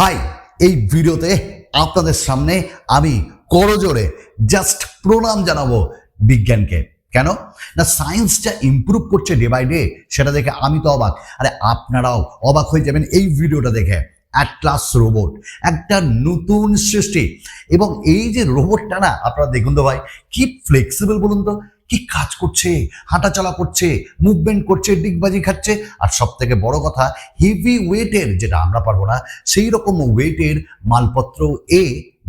High, এই ভিডিওতে আপনাদের সামনে আমি করজোরে জাস্ট প্রণাম জানাব বিজ্ঞানকে। কেন? না সায়েন্স যা ইমপ্রুভ করছে ডে বাই ডে সেটা দেখে আমি তো অবাক। আরে, আপনারাও অবাক হয়ে যাবেন এই ভিডিওটা দেখে। অ্যাটলাস রোবট একটা নতুন সৃষ্টি। এবং এই যে রোবটটা না, আপনারা দেখুন তো ভাই, কি ফ্লেক্সিবল বলুন তো? কি কাজ করছে, হাঁটাচলা করছে মুভমেন্ট করছে, ডিগবাজি খাচ্ছে? আর সব থেকে বড় কথা হেভি ওয়েটের যেটা আমরা পারব না, সেই রকম ওয়েটের মালপত্র এ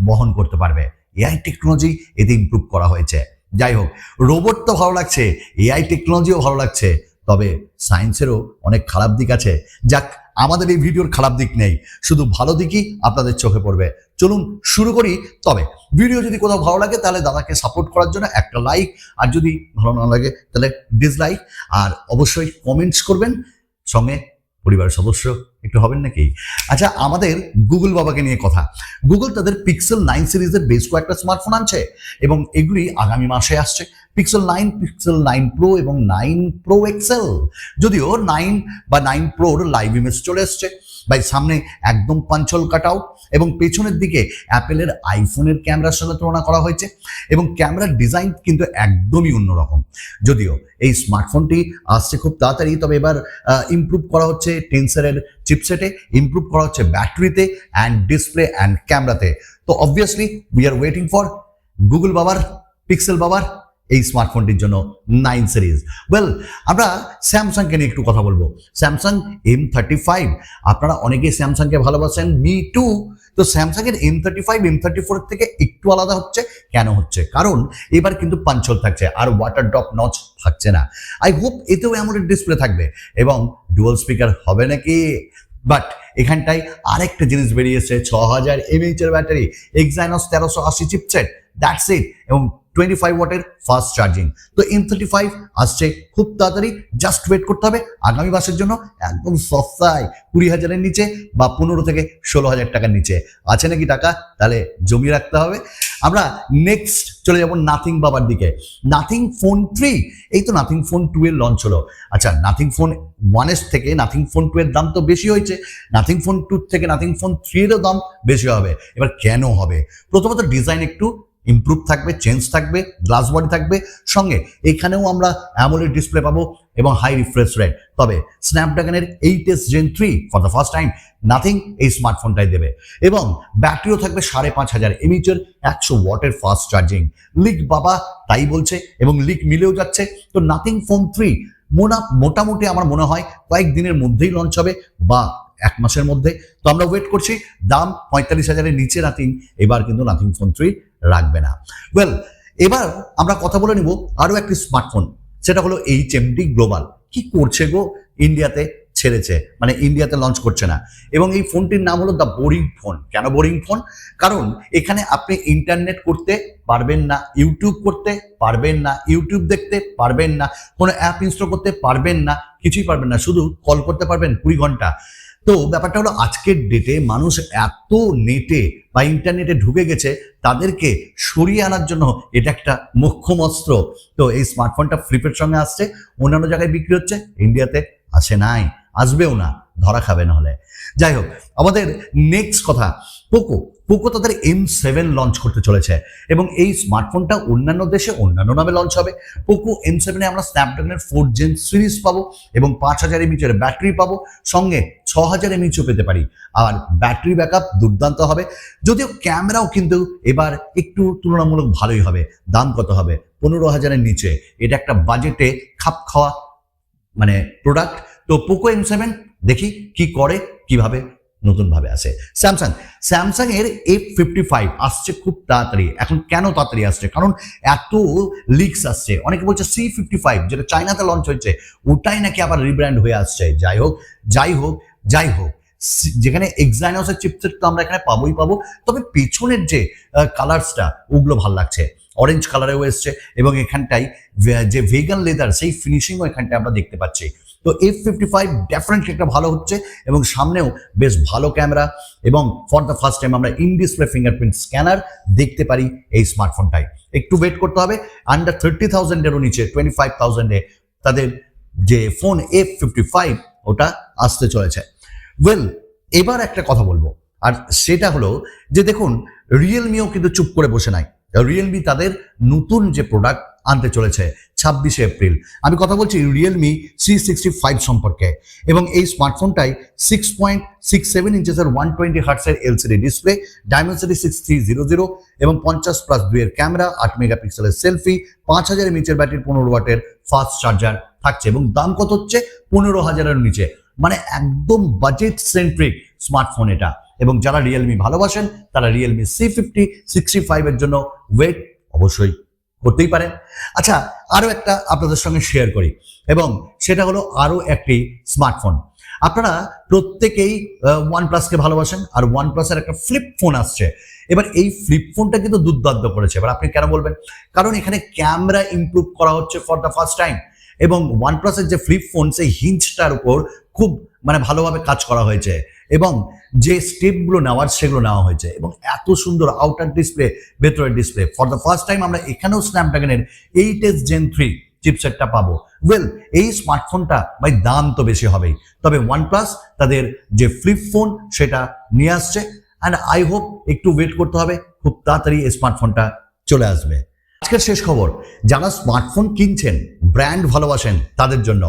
বহন করতে পারবে। এআই টেকনোলজি এতে ইম্প্রুভ করা হয়েছে। যাই হোক রোবট তো ভালো লাগছে এআই টেকনোলজিও ভালো লাগছে, তবে সায়েন্সেরও অনেক খারাপ দিক আছে। যাক, আমাদের এই ভিডিওর খারাপ দিক নেই। শুধু ভালো দিকই আপনাদের চোখে পড়বে। চলুন শুরু করি। তবে ভিডিও যদি কোথাও ভালো লাগে, তাহলে দাদাকে সাপোর্ট করার জন্য একটা লাইক আর যদি ভালো না লাগে, তাহলে ডিসলাইক আর অবশ্যই কমেন্টস করবেন। সঙ্গে পরিবার সদস্য একটু হবেন নাকি? আচ্ছা আমাদের গুগল বাবাকে নিয়ে কথা। গুগল তাদের পিক্সেল নাইন সিরিজের বেশ কয়েকটা স্মার্টফোন আনছে, এবং এগুলি আগামী মাসে আসছে। Pixel nine Pixel nine pro এবং নাইন প্রো এক্সেল যদিও নাইন বা নাইন প্রোর লাইভ ইমেজ চলে এসছে। ভাই, সামনে একদম পাঞ্চল কাটাও এবং পেছনের দিকে অ্যাপেলের আইফোনের ক্যামেরার সঙ্গে তুলনা করা হয়েছে এবং ক্যামেরার ডিজাইন কিন্তু একদমই অন্যরকম। যদিও এই স্মার্টফোনটি আসছে খুব তাড়াতাড়ি, তবে এবার ইমপ্রুভ করা হচ্ছে টেন্সারের চিপসেটে ইমপ্রুভ করা হচ্ছে ব্যাটারিতে অ্যান্ড ডিসপ্লে অ্যান্ড ক্যামেরাতে তো। Obviously we are waiting for Google বাবার পিক্সেল বাবার এই স্মার্টফোনটির জন্য নাইন সিরিজ ওয়েল আমরা স্যামসাংকে নিয়ে একটু কথা বলব। স্যামসাং এম থার্টি ফাইভ আপনারা অনেকেই স্যামসাংকে ভালোবাসেন মি টু তো স্যামসাংয়ের M thirty five M thirty four থেকে একটু আলাদা হচ্ছে, কেন হচ্ছে? কারণ এবার কিন্তু পাঞ্চল থাকছে, আর ওয়াটার ড্রপ নচ থাকছে না। আই হোপ এতেও এমন ডিসপ্লে থাকবে, এবং ডুয়াল স্পিকার হবে নাকি? বাট এখানটায় আরেকটা জিনিস বেরিয়েছে ছ হাজার এমএইচ এর ব্যাটারি এক্সাইনস তেরোশো আশি চিপসেট দ্যাটস ইট এবং টোয়েন্টি ফাইভ ওয়াটের ফাস্ট চার্জিং তো এম থার্টি ফাইভ আসছে খুব তাড়াতাড়ি জাস্ট ওয়েট করতে হবে। আগামী মাসের জন্য একদম সস্তায়, কুড়ি হাজারের নিচে বা পনেরো থেকে ষোলো হাজার টাকার নিচে। আছে নাকি টাকা? তাহলে জমিয়ে রাখতে হবে। আমরা নেক্সট চলে যাব নাথিং বাবার দিকে। নাথিং ফোন থ্রি এই তো নাথিং ফোন টু এর লঞ্চ হলো। আচ্ছা নাথিং ফোন ওয়ানের থেকে নাথিং ফোন টু এর দাম তো বেশি হয়েছে। নাথিং ফোন টু থেকে নাথিং ফোন থ্রি এরও দাম বেশি হবে। এবার কেন হবে? প্রথমত ডিজাইন একটু ইমপ্রুভ থাকবে চেঞ্জ থাকবে গ্লাস বডি থাকবে। সঙ্গে এখানেও আমরা অ্যামোলেড ডিসপ্লে পাবো এবং হাই রিফ্রেশ রেট তবে স্ন্যাপড্রাগনের eight S gen three for the first time Nothing এই স্মার্টফোনটাই দেবে। এবং ব্যাটারিও থাকবে সাড়ে পাঁচ হাজার এমএইচের একশো ওয়াটের ফাস্ট চার্জিং লিক বাবা তাই বলছে এবং লিক মিলেও যাচ্ছে। তো নাথিং ফোন থ্রি মোনা, মোটামুটি আমার মনে হয় কয়েক দিনের মধ্যেই লঞ্চ হবে বা এক মাসের মধ্যে। তো আমরা ওয়েট করছি, দাম পঁয়তাল্লিশ হাজারের নিচে নাথিং এবার কিন্তু নাথিং ফোন থ্রি রাখবে না। ওয়েল এবার আমরা কথা বলে নিব আরও একটি স্মার্টফোন সেটা হলো এইচ এমডি গ্লোবাল কি করছে গো? ইন্ডিয়াতে ছেড়েছে মানে ইন্ডিয়াতে লঞ্চ করছে না। এবং এই ফোনটির নাম হলো দ্য বোরিং ফোন কেন বোরিং ফোন কারণ এখানে আপনি ইন্টারনেট করতে পারবেন না ইউটিউব করতে পারবেন না ইউটিউব দেখতে পারবেন না, কোনো অ্যাপ ইনস্টল করতে পারবেন না, কিছুই পারবেন না। শুধু কল করতে পারবেন কুড়ি ঘণ্টা। তো ব্যাপারটা হলো আজকের ডেটে মানুষ এত নেটে বা ইন্টারনেটে ঢুকে গেছে, তাদেরকে সরিয়ে আনার জন্য এটা একটা মোক্ষম অস্ত্র তো এই স্মার্টফোনটা ফ্লিপের সঙ্গে আসছে, অন্যান্য জায়গায় বিক্রি হচ্ছে ইন্ডিয়াতে আসে নাই, আসবেও না, ধরা খাবে না হলে। যাই হোক, আমাদের নেক্সট কথা পোকো পোকো তাদের এম সেভেন লঞ্চ করতে চলেছে এবং এই স্মার্টফোনটা অন্যান্য দেশে অন্যান্য নামে লঞ্চ হবে। পোকো এম সেভেনে আমরা স্ন্যাপড্রাগনের ফোর জেন সিরিজ পাবো এবং পাঁচ হাজার এমএচের ব্যাটারি পাবো। সঙ্গে হাজার এমএচও পেতে পারি। আর ব্যাটারি ব্যাকআপ দুর্দান্ত হবে। যদিও ক্যামেরাও কিন্তু এবার একটু তুলনামূলক ভালোই হবে। দাম কত হবে? পনেরো হাজারের নিচে। এটা একটা বাজেটে খাপ খাওয়া মানে প্রোডাক্ট তো পোকো এম সেভেন দেখি কি করে, কীভাবে নতুনভাবে আসে। স্যামসাং স্যামসাং এর এফ ফিফটি ফাইভ আসছে খুব তাড়াতাড়ি। এখন কেন তাড়াতাড়ি আসছে? কারণ এত লিক্স আসছে। অনেকে বলছে সি ফিফটি ফাইভ যেটা চায়নাতে লঞ্চ হয়েছে, ওটাই নাকি আবার রিব্র্যান্ড হয়ে আসছে। যাই হোক যাই হোক যাই হোক যেখানে এক্সাইনসের চিপসেট তো আমরা এখানে পাবোই পাবো, তবে পেছনের যে কালার্সটা ওগুলো ভালো লাগছে। অরেঞ্জ কালারেও এসছে এবং এখানটায় ভে- যে ভেগান লেদার সেই ফিনিশিংও এখানটায় আমরা দেখতে পাচ্ছি। তো এফ ফিফটি ফাইভ ডেফিনেটলি একটা ভালো হচ্ছে এবং সামনেও বেশ ভালো ক্যামেরা এবং ফর দ্য ফার্স্ট টাইম আমরা ইন ডিসপ্লে ফিঙ্গারপ্রিন্ট স্ক্যানার দেখতে পারি এই স্মার্টফোনটায় একটু ওয়েট করতে হবে আন্ডার থার্টি থাউজেন্ডেরও নিচে টোয়েন্টি ফাইভ থাউজেন্ডে তাদের যে ফোন এফ ফিফটি ফাইভ ওটা আসতে চলেছে। ওয়েল এবার একটা কথা বলব। আর সেটা হলো যে দেখুন রিয়েলমিও কিন্তু চুপ করে বসে নাই। রিয়েলমি তাদের নতুন যে প্রোডাক্ট আনতে চলেছে ছাব্বিশে এপ্রিল আমি কথা বলছি রিয়েলমি সি সিক্সটি ফাইভ সম্পর্কে। এবং এই স্মার্টফোনটাই সিক্স পয়েন্ট সিক্স সেভেন ইঞ্চেসের one twenty হার্টসের LCD display Dimensity six three zero zero এবং পঞ্চাশ প্লাস দুইয়ের ক্যামেরা আট মেগাপিক্সেলের সেলফি পাঁচ হাজার এমএচের ব্যাটারি পনেরো ওয়াটের ফাস্ট চার্জার থাকছে এবং দাম কত হচ্ছে? পনেরো হাজারের নিচে। মানে একদম বাজেট সেন্ট্রিক স্মার্টফোন এটা। এবং যারা রিয়েলমি ভালোবাসেন, তারা রিয়েলমি সি ফিফটি সিক্সটি ফাইভের জন্য ওয়েট অবশ্যই করতেই পারেন। আচ্ছা আরও একটা আপনাদের সঙ্গে শেয়ার করি। এবং সেটা হলো আরও একটি স্মার্টফোন আপনারা প্রত্যেকেই ওয়ান প্লাসকে ভালোবাসেন, আর ওয়ান প্লাসের একটা ফ্লিপ ফোন আসছে। এবার এই ফ্লিপ ফোনটা কিন্তু দুর্দান্ত করেছে। এবার আপনি কেন বলবেন? কারণ এখানে ক্যামেরা ইমপ্রুভ করা হচ্ছে ফর দ্য ফার্স্ট টাইম এবং ওয়ান প্লাসের যে ফ্লিপ ফোন সেই হিঞ্চটার উপর খুব মানে ভালোভাবে কাজ করা হয়েছে এবং যে স্টেপগুলো নেওয়ার সেগুলো নেওয়া হয়েছে এবং এত সুন্দর আউটার ডিসপ্লে ভেতরের display for the first time আমরা এখানেও স্ন্যাপড্রাগনের এইট এস জেন থ্রি চিপসেটটা পাবো। ওয়েল এই স্মার্টফোনটা ভাই দাম তো বেশি হবেই। তবে ওয়ানপ্লাস তাদের যে ফ্লিপ ফোন সেটা নিয়ে আসছে। অ্যান্ড আই হোপ একটু ওয়েট করতে হবে, খুব তাড়াতাড়ি এই স্মার্টফোনটা চলে আসবে। আজকের শেষ খবর, যারা স্মার্টফোন কিনছেন ব্র্যান্ড ভালোবাসেন তাদের জন্য।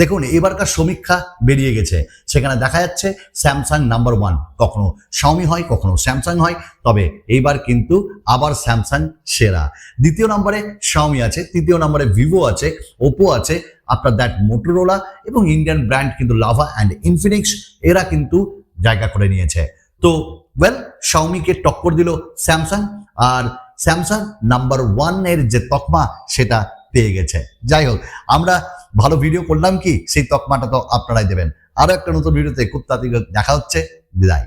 দেখুন, এবারকার সমীক্ষা বেরিয়ে গেছে। সেখানে দেখা যাচ্ছে স্যামসাং নাম্বার ওয়ান কখনো শাওমি হয়, কখনো স্যামসাং হয়, তবে এইবার কিন্তু আবার স্যামসাং সেরা। দ্বিতীয় নম্বরে শাওমি আছে, তৃতীয় নম্বরে ভিভো আছে ওপো আছে আপনার দ্যাট মোটোরোলা এবং ইন্ডিয়ান ব্র্যান্ড কিন্তু লাভা অ্যান্ড ইনফিনিক্স এরা কিন্তু জায়গা করে নিয়েছে। তো ওয়েল শাওমিকে টক্কর দিল স্যামসাং আর স্যামসাং নাম্বার ওয়ানের যে তকমা সেটা পেয়ে গেছে। যাই হোক, আমরা ভালো ভিডিও করলাম কি? সেই তকমাটা তো আপনারাই দেবেন। আরও একটা নতুন ভিডিওতে খুব তাড়াতাড়ি দেখা হচ্ছে। বিদায়।